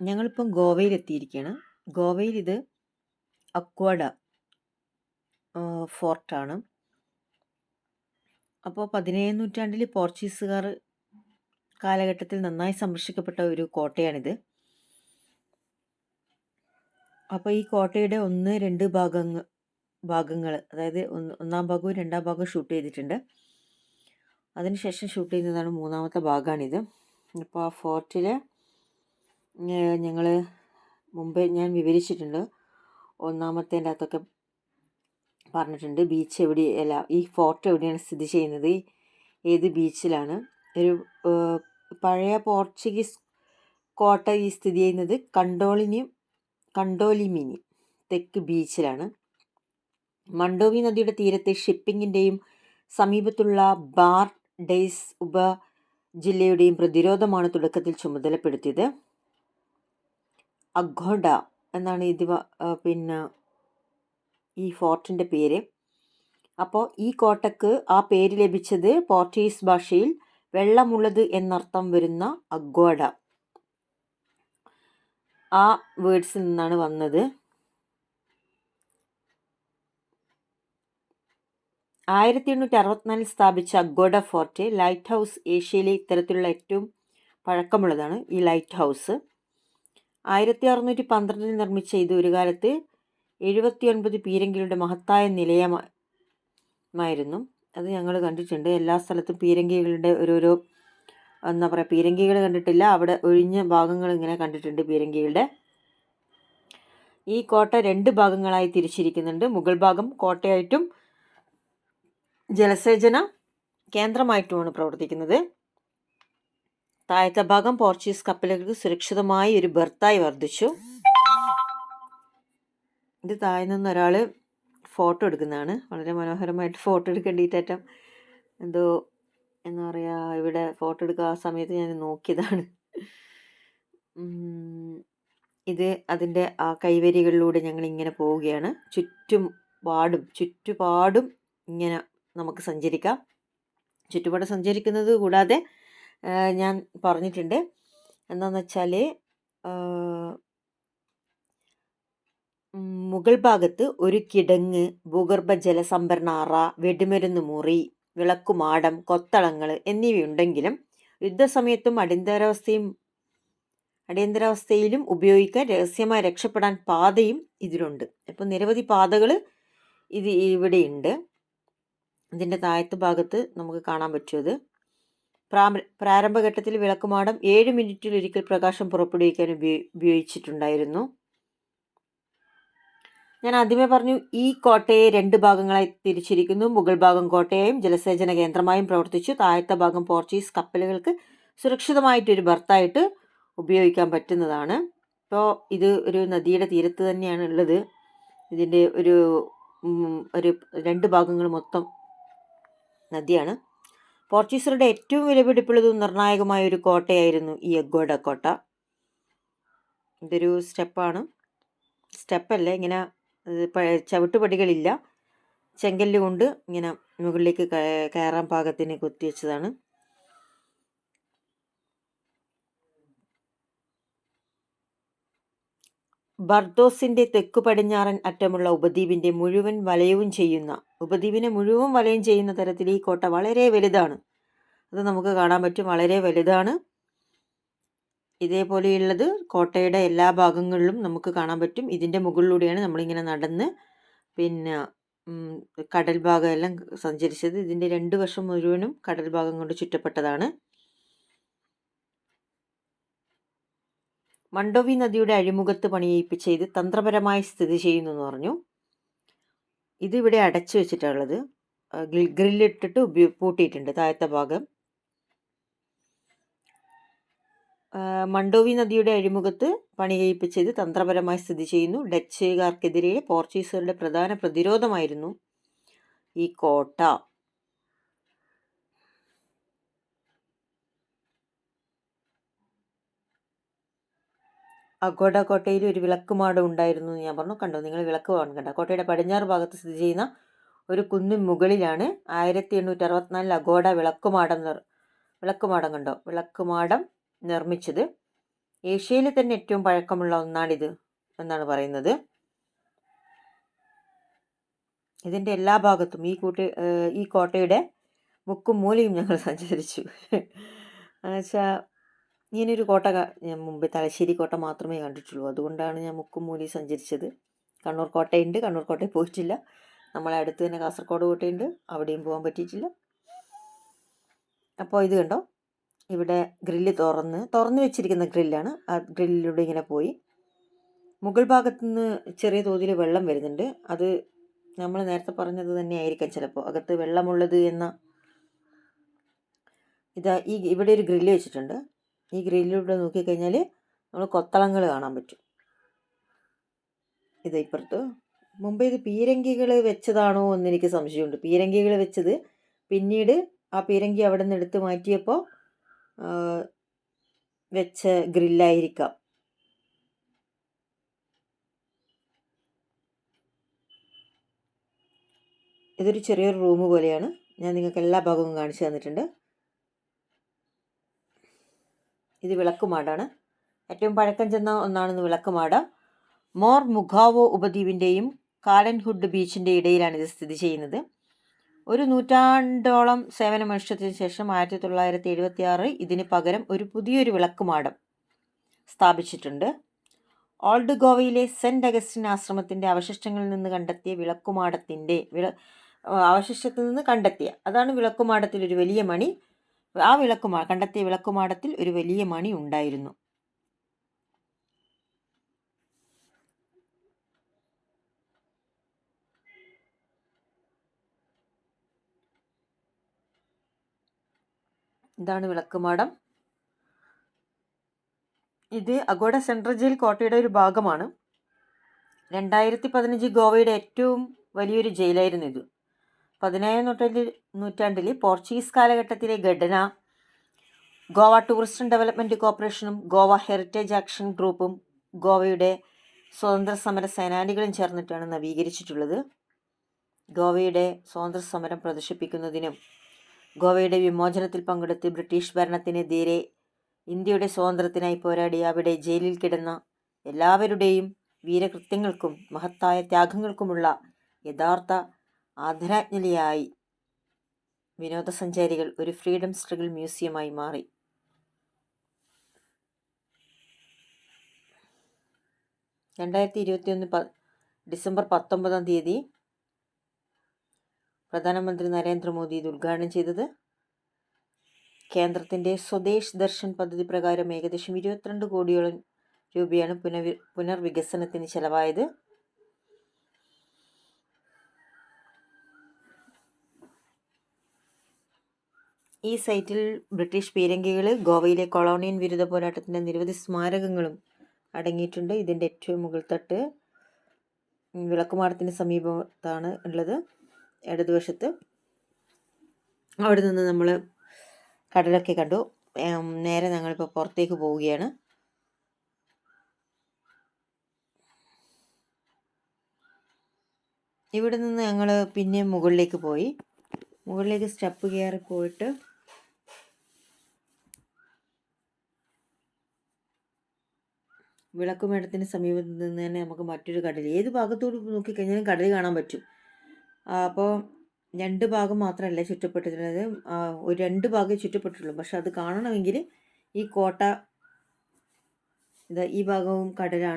ഞങ്ങളിപ്പം ഗോവയിലെത്തിയിരിക്കുകയാണ് ഗോവയിൽ ഇത് അക്വാഡ ഫോർട്ടാണ്. അപ്പോൾ പതിനേഴ് നൂറ്റാണ്ടിൽ പോർച്ചുഗീസുകാർ കാലഘട്ടത്തിൽ നന്നായി സംരക്ഷിക്കപ്പെട്ട ഒരു കോട്ടയാണിത്. അപ്പോൾ ഈ കോട്ടയുടെ ഒന്ന് രണ്ട് ഭാഗങ്ങൾ ഭാഗങ്ങൾ അതായത് ഒന്ന് ഭാഗവും രണ്ടാം ഭാഗവും ഷൂട്ട് ചെയ്തിട്ടുണ്ട്. അതിനുശേഷം ഷൂട്ട് ചെയ്യുന്നതാണ് മൂന്നാമത്തെ ഭാഗമാണിത് അപ്പോൾ ആ ഫോർട്ടിൽ ഞങ്ങൾ മുമ്പേ ഞാൻ വിവരിച്ചിട്ടുണ്ട്. ഒന്നാമത്തേന്റെ അകത്തൊക്കെ പറഞ്ഞിട്ടുണ്ട്. ബീച്ച് എവിടെ അല്ല ഈ ഫോർട്ട് എവിടെയാണ് സ്ഥിതി ചെയ്യുന്നത്? ഏത് ബീച്ചിലാണ്? ഒരു പഴയ പോർച്ചുഗീസ് കോട്ട ഈ സ്ഥിതി ചെയ്യുന്നത് കണ്ടോളിനി കണ്ടോലിമിനി തെക്ക് ബീച്ചിലാണ്. മണ്ടോവി നദിയുടെ തീരത്തെ ഷിപ്പിങ്ങിന്റെയും സമീപത്തുള്ള ബാർ ഡെയ്സ് ഉപ ജില്ലയുടെയും പ്രതിരോധമാണ് തുടക്കത്തിൽ ചുമതലപ്പെടുത്തിയത്. അഘോഡ എന്നാണ് ഈ ദിവ പിന്നെ ഈ ഫോർട്ടിന്റെ പേര്. അപ്പോൾ ഈ കോട്ടക്ക് ആ പേര് ലഭിച്ചത് പോർച്ചുഗീസ് ഭാഷയിൽ വെള്ളമുള്ളത് എന്നർത്ഥം വരുന്ന അഗ്വാഡ ആ വേർഡ്സിൽ നിന്നാണ് വന്നത്. ആയിരത്തി എണ്ണൂറ്റി അറുപത്തിനാലിൽ സ്ഥാപിച്ച അഗ്വാഡ ഫോർട്ട് ലൈറ്റ് ഹൗസ് ഏഷ്യയിലെ ഇത്തരത്തിലുള്ള ഏറ്റവും പഴക്കമുള്ളതാണ് ഈ ലൈറ്റ് ഹൗസ്. ആയിരത്തി അറുന്നൂറ്റി പന്ത്രണ്ടിൽ നിർമ്മിച്ച ഇത് ഒരു കാലത്ത് എഴുപത്തിയൊൻപത് പീരങ്കികളുടെ മഹത്തായ നിലയമായിരുന്നു. അത് ഞങ്ങൾ കണ്ടിട്ടുണ്ട്. എല്ലാ സ്ഥലത്തും പീരങ്കികളുടെ ഓരോരോ എന്താ പറയുക പീരങ്കികൾ കണ്ടിട്ടില്ല. അവിടെ ഒഴിഞ്ഞ ഭാഗങ്ങൾ ഇങ്ങനെ കണ്ടിട്ടുണ്ട് പീരങ്കികളുടെ. ഈ കോട്ട രണ്ട് ഭാഗങ്ങളായി തിരിച്ചിരിക്കുന്നുണ്ട്. മുഗൾ ഭാഗം കോട്ടയായിട്ടും ജലസേചന കേന്ദ്രമായിട്ടുമാണ് പ്രവർത്തിക്കുന്നത്. താഴത്തെ ഭാഗം പോർച്ചുഗീസ് കപ്പലുകൾക്ക് സുരക്ഷിതമായി ഒരു ബർത്തായി വർദ്ധിച്ചു. ഇത് താഴെ നിന്ന് ഒരാൾ ഫോട്ടോ എടുക്കുന്നതാണ്. വളരെ മനോഹരമായിട്ട് ഫോട്ടോ എടുക്കേണ്ടിയിട്ടേറ്റം എന്തോ എന്താ പറയുക ഇവിടെ ഫോട്ടോ എടുക്കുക ആ സമയത്ത് ഞാൻ നോക്കിയതാണ്. ഇത് അതിന്റെ ആ കൈവരികളിലൂടെ ഞങ്ങൾ ഇങ്ങനെ പോവുകയാണ്. ചുറ്റും പാടും ചുറ്റുപാടും ഇങ്ങനെ നമുക്ക് സഞ്ചരിക്കാം. ചുറ്റുപാട് സഞ്ചരിക്കുന്നത് കൂടാതെ ഞാൻ പറഞ്ഞിട്ടുണ്ട്. എന്താണെന്ന് വെച്ചാൽ മുകൾ ഭാഗത്ത് ഒരു കിടങ്ങ് ഭൂഗർഭ ജലസംഭരണാറ വെടിമരുന്ന് മുറി വിളക്കുമാടം കൊത്തളങ്ങൾ എന്നിവയുണ്ടെങ്കിലും യുദ്ധസമയത്തും അടിയന്തരാവസ്ഥയും അടിയന്തരാവസ്ഥയിലും ഉപയോഗിക്കാൻ രഹസ്യമായി രക്ഷപ്പെടാൻ പാതയും ഇതിലുണ്ട്. അപ്പോൾ നിരവധി പാതകൾ ഇത് ഇവിടെയുണ്ട്. ഇതിന്റെ താഴത്തെ ഭാഗത്ത് നമുക്ക് കാണാൻ പറ്റുമത് പ്രാരംഭഘട്ടത്തിൽ വിളക്കുമാടം ഏഴ് മിനിറ്റിലൊരിക്കൽ പ്രകാശം പുറപ്പെടുവിക്കാൻ ഉപയോഗിച്ചിട്ടുണ്ടായിരുന്നു. ഞാൻ ആദ്യമേ പറഞ്ഞു ഈ കോട്ടയെ രണ്ട് ഭാഗങ്ങളായി തിരിച്ചിരിക്കുന്നു. മുഗൾ ഭാഗം കോട്ടയായും ജലസേചന കേന്ദ്രമായും പ്രവർത്തിച്ചു. താഴത്തെ ഭാഗം പോർച്ചുഗീസ് കപ്പലുകൾക്ക് സുരക്ഷിതമായിട്ടൊരു ബർത്തായിട്ട് ഉപയോഗിക്കാൻ പറ്റുന്നതാണ്. ഇപ്പോൾ ഇത് ഒരു നദിയുടെ തീരത്ത് തന്നെയാണ് ഉള്ളത്. ഇതിന്റെ ഒരു ഒരു രണ്ട് ഭാഗങ്ങൾ മൊത്തം നദിയാണ്. പോർച്ചുഗീസറുടെ ഏറ്റവും വിലപിടിപ്പുള്ളതും നിർണായകമായ ഒരു കോട്ടയായിരുന്നു ഈ എഗ്ഗോഡ കോട്ട. ഇതൊരു സ്റ്റെപ്പാണ്. സ്റ്റെപ്പല്ല ഇങ്ങനെ ചവിട്ടുപടികളില്ല. ചെങ്കല്ല് കൊണ്ട് ഇങ്ങനെ മുകളിലേക്ക് കയറാൻ പാകത്തിന് കൊത്തിവെച്ചതാണ്. ബർദോസിന്റെ തെക്കു പടിഞ്ഞാറൻ അറ്റമുള്ള ഉപദ്വീപിന്റെ മുഴുവൻ വലയവും ചെയ്യുന്ന ഉപദ്വീപിനെ മുഴുവൻ വലയം ചെയ്യുന്ന തരത്തിൽ ഈ കോട്ട വളരെ വലുതാണ്. അത് നമുക്ക് കാണാൻ പറ്റും. വളരെ വലുതാണ്. ഇതേപോലെയുള്ളത് കോട്ടയുടെ എല്ലാ ഭാഗങ്ങളിലും നമുക്ക് കാണാൻ പറ്റും. ഇതിന്റെ മുകളിലൂടെയാണ് നമ്മളിങ്ങനെ നടന്ന് പിന്നെ കടൽ ഭാഗം എല്ലാം സഞ്ചരിച്ചത്. ഇതിന്റെ രണ്ട് വർഷം മുഴുവനും കടൽ ഭാഗം കൊണ്ട് ചുറ്റപ്പെട്ടതാണ്. മണ്ടോവി നദിയുടെ അഴിമുഖത്ത് പണിയിപ്പിച്ച ഇത് തന്ത്രപരമായി സ്ഥിതി ചെയ്യുന്നു എന്ന് പറഞ്ഞു ഇതിവിടെ അടച്ചു വെച്ചിട്ടുള്ളത് ഗ്രില്ലിട്ടിട്ട് ഉപയോ പൂട്ടിയിട്ടുണ്ട് താഴത്തെ ഭാഗം. മണ്ടോവി നദിയുടെ അഴിമുഖത്ത് പണി കഴിപ്പിച്ചത് തന്ത്രപരമായി സ്ഥിതി ചെയ്യുന്നു. ഡച്ചുകാർക്കെതിരെ പോർച്ചുഗീസുകാരുടെ പ്രധാന പ്രതിരോധമായിരുന്നു ഈ കോട്ട. അഗോഡ കോട്ടയിൽ ഒരു വിളക്ക് മാടം ഉണ്ടായിരുന്നു ഞാൻ പറഞ്ഞു. കണ്ടോ? നിങ്ങൾ വിളക്ക് കണ്ട കോട്ടയുടെ പടിഞ്ഞാറ് ഭാഗത്ത് സ്ഥിതി ചെയ്യുന്ന ഒരു കുന്നിൻ മുകളിലാണ് ആയിരത്തി എണ്ണൂറ്റി അറുപത്തിനാലിൽ അഗോഡ വിളക്കുമാടം വിളക്കുമാടം കണ്ടോ? വിളക്കുമാടം നിർമ്മിച്ചത്. ഏഷ്യയിൽ തന്നെ ഏറ്റവും പഴക്കമുള്ള ഒന്നാണിത് എന്നാണ് പറയുന്നത്. ഇതിന്റെ എല്ലാ ഭാഗത്തും ഈ കൂട്ടി ഈ കോട്ടയുടെ മുക്കും മൂലയും ഞങ്ങൾ സഞ്ചരിച്ചു. എന്നുവെച്ചാൽ ഇങ്ങനൊരു കോട്ട ഞാൻ മുമ്പ് തലശ്ശേരി കോട്ട മാത്രമേ കണ്ടിട്ടുള്ളൂ. അതുകൊണ്ടാണ് ഞാൻ മുക്കും മൂലി സഞ്ചരിച്ചത്. കണ്ണൂർ കോട്ടയുണ്ട്. കണ്ണൂർ കോട്ടയിൽ പോയിട്ടില്ല. നമ്മളെ അടുത്ത് തന്നെ കാസർഗോഡ് കോട്ടയുണ്ട്. അവിടെയും പോകാൻ പറ്റിയിട്ടില്ല. അപ്പോൾ ഇത് കണ്ടോ? ഇവിടെ ഗ്രില്ല് തുറന്ന് തുറന്ന് വെച്ചിരിക്കുന്ന ഗ്രില്ലാണ്. ആ ഗ്രില്ലിലൂടെ ഇങ്ങനെ പോയി. മുകൾ ഭാഗത്തു നിന്ന് ചെറിയ തോതിൽ വെള്ളം വരുന്നുണ്ട്. അത് നമ്മൾ നേരത്തെ പറഞ്ഞത് തന്നെ ആയിരിക്കാം ചിലപ്പോൾ. അകത്ത് വെള്ളമുള്ളത് എന്ന ഇതാ ഈ ഇവിടെ ഒരു ഗ്രില്ല് വെച്ചിട്ടുണ്ട്. ഈ ഗ്രില്ലിലൂടെ നോക്കിക്കഴിഞ്ഞാൽ നമ്മൾ കൊത്തളങ്ങൾ കാണാൻ പറ്റും. ഇത് ഇപ്പുറത്ത്. മുമ്പ് ഇത് പീരങ്കികൾ വെച്ചതാണോ എന്ന് എനിക്ക് സംശയമുണ്ട്. പീരങ്കികൾ വെച്ചത് പിന്നീട് ആ പീരങ്കി അവിടെ നിന്ന് എടുത്ത് മാറ്റിയപ്പോൾ വെച്ച ഗ്രില്ലായിരിക്കാം. ഇതൊരു ചെറിയൊരു റൂം പോലെയാണ്. ഞാൻ നിങ്ങൾക്ക് എല്ലാ ഭാഗവും കാണിച്ചു തന്നിട്ടുണ്ട്. ഇത് വിളക്കുമാടാണ്. ഏറ്റവും പഴക്കം ചെന്ന ഒന്നാണെന്ന് വിളക്കുമാട. മോർ മുഖാവോ ഉപദ്വീപിന്റെയും കാലൻഹുഡ് ബീച്ചിന്റെ ഇടയിലാണ് ഇത് സ്ഥിതി ചെയ്യുന്നത്. ഒരു നൂറ്റാണ്ടോളം സേവനമനുഷ്യത്തിന് ശേഷം ആയിരത്തി തൊള്ളായിരത്തി എഴുപത്തി ആറ് ഇതിന് പകരം ഒരു പുതിയൊരു വിളക്കുമാടം സ്ഥാപിച്ചിട്ടുണ്ട്. ഓൾഡ് ഗോവയിലെ സെന്റ് അഗസ്റ്റിൻ ആശ്രമത്തിന്റെ അവശിഷ്ടങ്ങളിൽ നിന്ന് കണ്ടെത്തിയ വിളക്കുമാടത്തിന്റെ വിള അവശിഷ്ടത്തിൽ നിന്ന് കണ്ടെത്തിയ അതാണ് വിളക്കുമാടത്തിൽ ഒരു വലിയ മണി. ആ വിളക്കുമാ കണ്ടെത്തിയ വിളക്കുമാടത്തിൽ ഒരു വലിയ മണി ഉണ്ടായിരുന്നു. ഇതാണ് വിളക്കുമാടം. ഇത് അഗോഡ സെൻട്രൽ ജയിൽ കോട്ടയുടെ ഒരു ഭാഗമാണ്. രണ്ടായിരത്തി പതിനഞ്ച് ഗോവയുടെ ഏറ്റവും വലിയൊരു ജയിലായിരുന്നു ഇത്. പതിനേഴാം നൂറ്റാണ്ടിൽ നൂറ്റാണ്ടിൽ പോർച്ചുഗീസ് കാലഘട്ടത്തിലെ ഘടന ഗോവ ടൂറിസ്റ്റ് ഡെവലപ്മെന്റ് കോർപ്പറേഷനും ഗോവ ഹെറിറ്റേജ് ആക്ഷൻ ഗ്രൂപ്പും ഗോവയുടെ സ്വതന്ത്ര സമര സേനാനികളും ചേർന്നിട്ടാണ് നവീകരിച്ചിട്ടുള്ളത്. ഗോവയുടെ സ്വാതന്ത്ര്യ സമരം പ്രദർശിപ്പിക്കുന്നതിനും ഗോവയുടെ വിമോചനത്തിൽ പങ്കെടുത്ത് ബ്രിട്ടീഷ് ഭരണത്തിനെതിരെ ഇന്ത്യയുടെ സ്വാതന്ത്ര്യത്തിനായി പോരാടി അവിടെ ജയിലിൽ കിടന്ന എല്ലാവരുടെയും വീരകൃത്യങ്ങൾക്കും മഹത്തായ ത്യാഗങ്ങൾക്കുമുള്ള യഥാർത്ഥ ആദരാജ്ഞലിയായി. വിനോദസഞ്ചാരികൾ ഒരു ഫ്രീഡം സ്ട്രഗിൾ മ്യൂസിയമായി മാറി. രണ്ടായിരത്തി ഇരുപത്തിയൊന്ന് പ ഡിസംബർ പത്തൊമ്പതാം തീയതി പ്രധാനമന്ത്രി നരേന്ദ്രമോദി ഇത് ഉദ്ഘാടനം ചെയ്തത്. കേന്ദ്രത്തിന്റെ സ്വദേശ് ദർശൻ പദ്ധതി പ്രകാരം ഏകദേശം ഇരുപത്തിരണ്ട് കോടിയോളം രൂപയാണ് പുനർ പുനർവികസനത്തിന് ചെലവായത്. ഈ സൈറ്റിൽ ബ്രിട്ടീഷ് പീരങ്കികൾ ഗോവയിലെ കൊളോണിയൻ വിരുദ്ധ പോരാട്ടത്തിന്റെ നിരവധി സ്മാരകങ്ങളും അടങ്ങിയിട്ടുണ്ട്. ഇതിന്റെ ഏറ്റവും മുകൾ തട്ട് വിളക്കുമാടത്തിന് സമീപത്താണ് ഉള്ളത് ഇടതുവശത്ത്. അവിടെ നിന്ന് നമ്മൾ കടലൊക്കെ കണ്ടു. നേരെ ഞങ്ങളിപ്പോൾ പുറത്തേക്ക് പോവുകയാണ്. ഇവിടെ നിന്ന് ഞങ്ങൾ പിന്നെ മുകളിലേക്ക് പോയി. മുകളിലേക്ക് സ്റ്റെപ്പ് കയറി പോയിട്ട് വിളക്കുമേടത്തിന് സമീപത്ത് നിന്ന് തന്നെ നമുക്ക് മറ്റൊരു കടൽ ഏത് ഭാഗത്തോട് നോക്കിക്കഴിഞ്ഞാലും കടൽ കാണാൻ പറ്റും. അപ്പോൾ രണ്ട് ഭാഗം മാത്രമല്ല ചുറ്റപ്പെട്ടിട്ടുള്ളത്. ഒരു രണ്ട് ഭാഗം ചുറ്റപ്പെട്ടിട്ടുള്ളൂ. പക്ഷെ അത് കാണണമെങ്കിൽ ഈ കോട്ട ഇത് ഈ ഭാഗവും കടലാണ്.